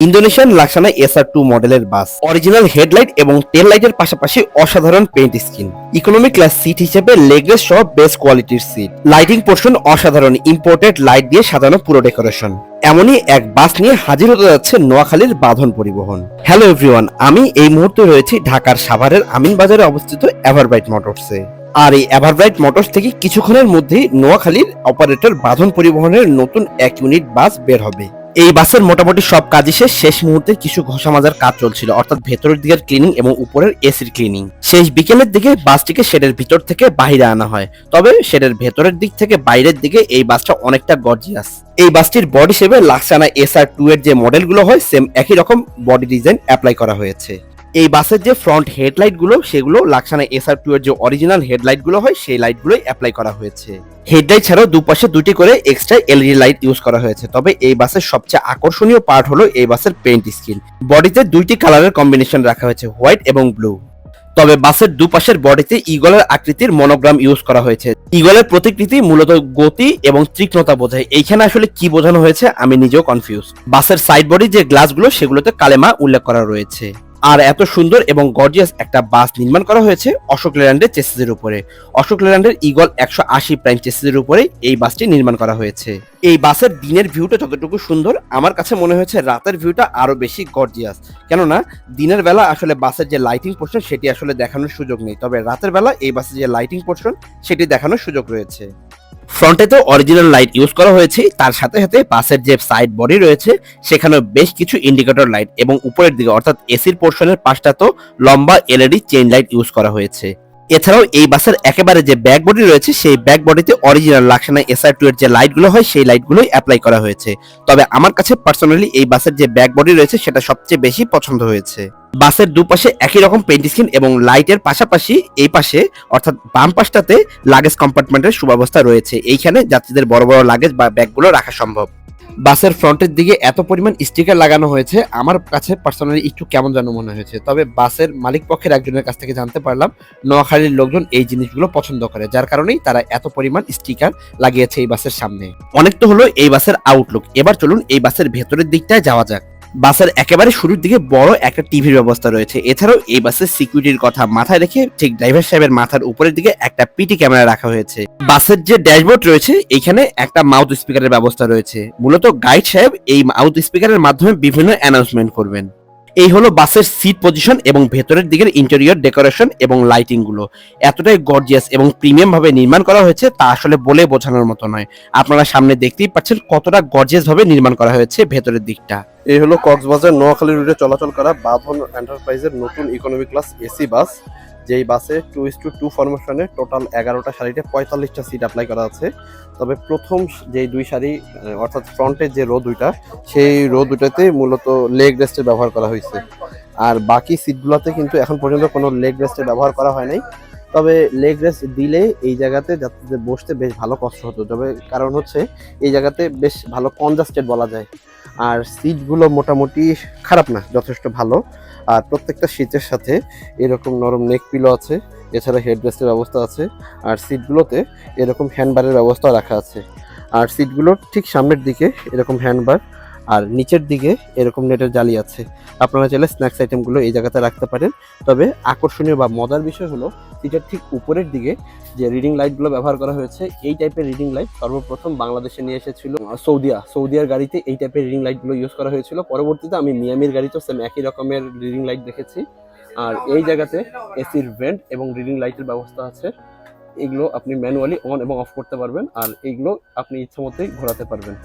Indonesian Laksana SR two মডেলের bus. Original headlight এবং tail লাইটের পাশাপাশি অসাধারণ paint skin economy class seat হিসেবে লেগরেস সহ বেস্ট কোয়ালিটির সিট লাইটিং পোর্শন অসাধারণ। ইম্পোর্টেড লাইট দিয়ে সাজানো পুরো ডেকোরেশন এমনই এক বাস নিয়ে হাজির হতে যাচ্ছে নোয়াখালীর বাঁধন পরিবহন। হ্যালো এভরিওয়ান আমি এই মুহূর্তে রয়েছি ঢাকার সাভারের আমিন বাজারে অবস্থিত এভারব্রাইট মোটরসে আর এই এভারব্রাইট মোটরস থেকে কিছুক্ষণের মধ্যেই নোয়াখালীর অপারেটর বাঁধন পরিবহনের নতুন এক ইউনিট বাস বের হবে। এই বাসের মোটামুটি সব কাজই শেষ। শেষ মুহূর্তে কিছু ঘষা মাজার কাজ চলছিল, অর্থাৎ ভেতরের দিকের ক্লিনিং এবং উপরের এসির ক্লিনিং শেষ বিকেলের দিকে বাসটিকে শেডের ভিতর থেকে বাইরে আনা হয়, তবে শেডের ভেতরের দিক থেকে বাইরের দিকে এই বাসটা অনেকটা গর্জিয়াস এই বাসটির বডি শেপে লাক্সানা এস আর টু এর যে মডেলগুলো হয় সেম একই রকম বডি ডিজাইন অ্যাপ্লাই করা হয়েছে। এই বাসের যে ফ্রন্ট হেডলাইটগুলো, সেগুলো লাক্সানা এস আর টু এর যে অরিজিনাল হেডলাইটগুলো হয়, সেই লাইট গুলোই অ্যাপ্লাই করা হয়েছে। হেডলাইট ছাড়াও দুপাশে দুটি করে এক্সট্রা এলইডি লাইট ইউজ করা হয়েছে। তবে এই বাসের সবচেয়ে আকর্ষণীয় পার্ট হলো এই বাসের পেইন্ট স্কিন বডিতে দুইটি কালারের কম্বিনেশন রাখা হয়েছে হোয়াইট এবং ব্লু তবে বাসের দুপাশের বডিতে ইগলের আকৃতির মনোগ্রাম ইউজ করা হয়েছে। ইগলের প্রতিকৃতি মূলত গতি এবং তীক্ষ্ণতা বোঝায়। এইখানে আসলে কি বোঝানো হয়েছে আমি নিজেও কনফিউজ বাসের সাইড বডি যে গ্লাসগুলো সেগুলোতে কালেমা উল্লেখ করা রয়েছে। আর এত সুন্দর এবং গর্জিয়াস একটা বাস নির্মাণ করা হয়েছে অশোক লেল্যান্ডের চেসিসের উপরে। অশোক লেল্যান্ডের ইগল একশো আশি প্রাইম চেসিসের উপরে এই বাসটি নির্মাণ করা হয়েছে। এই বাসের দিনের ভিউটা যতটুকু সুন্দর, আমার কাছে মনে হয়েছে রাতের ভিউটা আরও বেশি গর্জিয়াস। কেননা, দিনের বেলা আসলে বাসের যে লাইটিং পোর্শন সেটি আসলে দেখানোর সুযোগ নেই, তবে রাতের বেলা এই বাসের যে লাইটিং পোর্শন সেটি দেখানোর সুযোগ রয়েছে। ফ্রন্টে তো অরিজিনাল লাইট ইউজ করা হয়েছে, তার সাথে সাথে বাসের যে সাইড বডি রয়েছে, সেখানেও বেশ কিছু ইন্ডিকেটর লাইট এবং উপরের দিকে, অর্থাৎ এসির পোর্শনের পাশটা তো লম্বা এলইডি চেইন লাইট ইউজ করা হয়েছে। এছাড়াও এই বাসের একেবারে যে ব্যাক বডি রয়েছে, সেই ব্যাক বডিতে অরিজিনাল লাক্সানা এসআর টু এর যে লাইটগুলো হয়, সেই লাইটগুলোই অ্যাপ্লাই করা হয়েছে। তবে আমার কাছে পার্সোনালি এই বাসের যে ব্যাক বডি রয়েছে, সেটা সবচেয়ে বেশি পছন্দ হয়েছে। বাসের দুপাশে একই রকম পেইন্ট স্কিন এবং লাইটের পাশাপাশি এই পাশে, অর্থাৎ বাম পাশটাতে লাগেজ কম্পার্টমেন্টের সুব্যবস্থা রয়েছে। এইখানে যাত্রীদের বড় বড় লাগেজ বা ব্যাগগুলো রাখা সম্ভব। বাসের ফ্রন্টের দিকে এত পরিমাণ স্টিকার লাগানো হয়েছে, আমার কাছে পার্সোনালি একটু কেমন যেন মনে হয়েছে। তবে বাসের মালিক পক্ষের একজনের কাছ থেকে জানতে পারলাম, নোয়াখালীর লোকজন এই জিনিসগুলো পছন্দ করে, যার কারণেই তারা এত পরিমাণ স্টিকার লাগিয়েছে এই বাসের সামনে। অনেক তো হলো এই বাসের আউটলুক এবার চলুন এই বাসের ভেতরের দিকটায় যাওয়া যাক। বাসের একেবারে শুরুর দিকে বড় একটা টিভির ব্যবস্থা রয়েছে। এছাড়াও এই বাসের সিকিউরিটির কথা মাথায় রেখে ঠিক ড্রাইভার সাহেবের মাথার উপরের দিকে একটা পিটি ক্যামেরা রাখা হয়েছে। বাসের যে ড্যাশবোর্ড রয়েছে, এখানে একটা মাউথ স্পিকারের ব্যবস্থা রয়েছে। মূলত গাইড সাহেব এই মাউথ স্পিকারের মাধ্যমে বিভিন্ন অ্যানাউন্সমেন্ট করবেন। এই হলো বাসের সিট পজিশন এবং ভেতরের দিকের ইন্টেরিয়র ডেকোরেশন এবং লাইটিংগুলো। এতটাই গর্জিয়াস এবং প্রিমিয়াম ভাবে নির্মাণ করা হয়েছে, তা আসলে বলে বোঝানোর মতো নয়। আপনারা সামনে দেখতেই পাচ্ছেন কতটা গর্জিয়াস ভাবে নির্মাণ করা হয়েছে ভেতরের দিকটা। এই হলো কক্সবাজার নোয়াখালী রুটে চলাচল করা বাঁধন এন্টারপ্রাইজের নতুন ইকোনমি ক্লাস এসি বাস। যেই বাসে টু ইস টু টু ফরমেশনে টোটাল এগারোটা সারিতে পঁয়তাল্লিশটা সিট অ্যাপ্লাই করা আছে। তবে প্রথম যেই দুই আহ, অর্থাৎ ফ্রন্টের যে রো দুইটা সেই রো দুটাতে মূলত লেগ রেস্টের ব্যবহার করা হয়েছে। আর বাকি সিটগুলোতে কিন্তু এখন পর্যন্ত কোনো লেগ রেস্টের ব্যবহার করা হয় নাই। তবে লেগ রেস্ট দিলে এই জায়গাতে যাত্রীদের বসতে বেশ ভালো কষ্ট হতো। তবে কারণ হচ্ছে এই জায়গাতে বেশ ভালো কনজাস্টেড বলা যায়। আর সিটগুলো মোটামুটি খারাপ না, যথেষ্ট ভালো। আর প্রত্যেকটা সিটের সাথে এরকম নরম নেক পিলো আছে, এছাড়া হেডরেস্টের ব্যবস্থা আছে, আর সিটগুলোতে এরকম হ্যান্ডবারের ব্যবস্থা রাখা আছে। আর সিটগুলোর ঠিক সামনের দিকে এরকম হ্যান্ডবার আর নিচের দিকে এরকম নেটের জালি আছে। আপনারা চাইলে স্ন্যাক্স আইটেমগুলো এই জায়গাতে রাখতে পারেন। তবে আকর্ষণীয় বা মজার বিষয় হলো সিটের ঠিক উপরের দিকে যে রিডিং লাইটগুলো ব্যবহার করা হয়েছে, এই টাইপের রিডিং লাইট সর্বপ্রথম বাংলাদেশে নিয়ে এসেছিল সৌদিয়া। সৌদিয়ার গাড়িতে এই টাইপের রিডিং লাইটগুলো ইউজ করা হয়েছিল। পরবর্তীতে আমি মিয়ামির গাড়িতেও সেম একই রকমের রিডিং লাইট দেখেছি। আর এই জায়গাতে এসির ভেন্ট এবং রিডিং লাইটের ব্যবস্থা আছে। এগুলো আপনি ম্যানুয়ালি অন এবং অফ করতে পারবেন। আর এইগুলো আপনি ইচ্ছা মতোই ঘোরাতে পারবেন।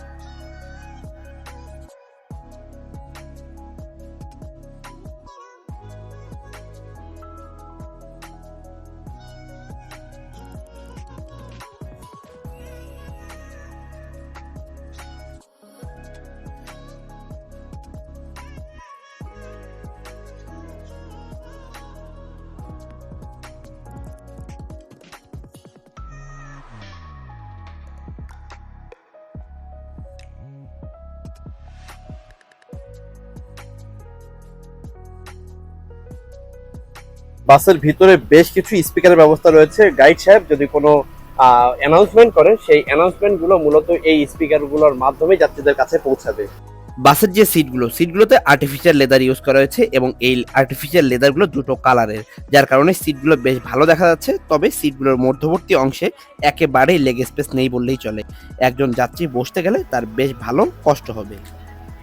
বাসের ভিতরে বেশ কিছু স্পিকারের ব্যবস্থা রয়েছে। গাইড সাহেব, যদি কোনো অ্যানাউন্সমেন্ট করেন, সেই অ্যানাউন্সমেন্টগুলো মূলত এই স্পিকারগুলোর মাধ্যমে যাত্রীদের কাছে পৌঁছাবে। বাসের যে সিটগুলো, সিটগুলোতে আর্টিফিশিয়াল লেদার ইউজ করা হয়েছে এবং এই আর্টিফিশিয়াল লেদারগুলো দুটো কালারের যার কারণে সিটগুলো বেশ ভালো দেখা যাচ্ছে, তবে সিটগুলোর মধ্যবর্তী অংশে একেবারেই লেগ স্পেস নেই বললেই চলে। একজন যাত্রী বসতে গেলে তার বেশ ভালো কষ্ট হবে।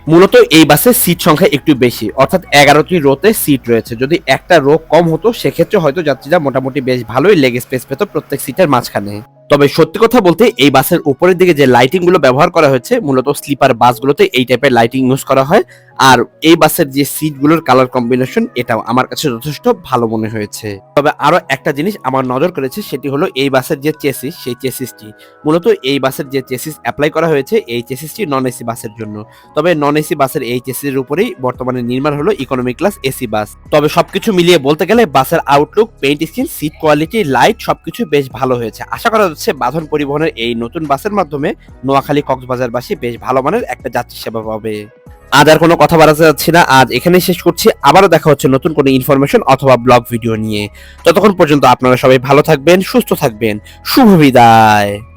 মূলত এই বাসে সিট সংখ্যা একটু বেশি, অর্থাৎ এগারোটি রোতে সিট রয়েছে। যদি একটা রো কম হতো, সেক্ষেত্রে হয়তো যাত্রীরা মোটামুটি বেশ ভালোই লেগ স্পেস পেত প্রত্যেক সিটের মাঝখানে। তবে সত্যি কথা বলতে, এই বাসের উপরের দিকে যে লাইটিংগুলো ব্যবহার করা হয়েছে, মূলত স্লিপার বাসগুলোতে এই টাইপের লাইটিং ইউজ করা হয়। আর এই বাসের যে সিটগুলোর কালার কম্বিনেশন এটাও আমার কাছে যথেষ্ট ভালো মনে হয়েছে। তবে আরও একটা জিনিস আমার নজর করেছে সেটি হলো এই বাসের যে চেসিস সেই চেসিসটি মূলত এই বাসের যে চেসিস অ্যাপ্লাই করা হয়েছে, এই চেসিসটি নন এসি বাসের জন্য। তবে নন এসি বাসের এই চেসিসের উপরেই বর্তমানে নির্মাণ হলো ইকোনমি ক্লাস এসি বাস। তবে সবকিছু মিলিয়ে বলতে গেলে বাসের outlook paint skin seat quality light সবকিছু বেশ ভালো হয়েছে। আশা করা যাচ্ছে বাঁধন পরিবহনের এই নতুন বাসের মাধ্যমে নোয়াখালী কক্সবাজারবাসী বেশ ভালো মানের একটা যাত্রী সেবা পাবে। আজ আর কোনো কথা বাড়াতে যাচ্ছি না। আজ এখানে শেষ করছি। আবারও দেখা হচ্ছে নতুন কোনো ইনফরমেশন অথবা ব্লগ ভিডিও নিয়ে। ততক্ষণ পর্যন্ত আপনারা সবাই ভালো থাকবেন, সুস্থ থাকবেন। শুভ বিদায়।